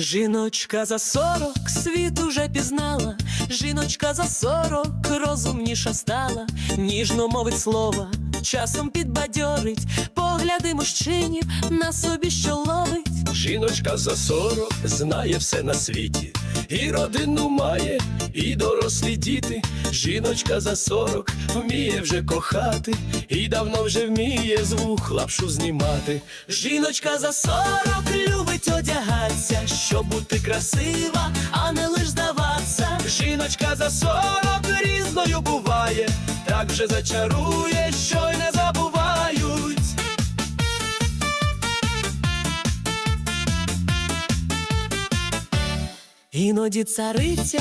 Жіночка за сорок світ уже пізнала, жіночка за сорок розумніша стала, ніжно мовить слова, часом підбадьорить, погляди мужчинів на собі, що ловить. Жіночка за сорок знає все на світі, і родину має, і дорослі діти. Жіночка за сорок вміє вже кохати, і давно вже вміє з вух лапшу знімати. Жіночка за сорок любить одягатися, щоб бути красива, а не лиш здаватися. Жіночка за сорок різною буває, так вже зачарує, що й не забувають. Іноді цариця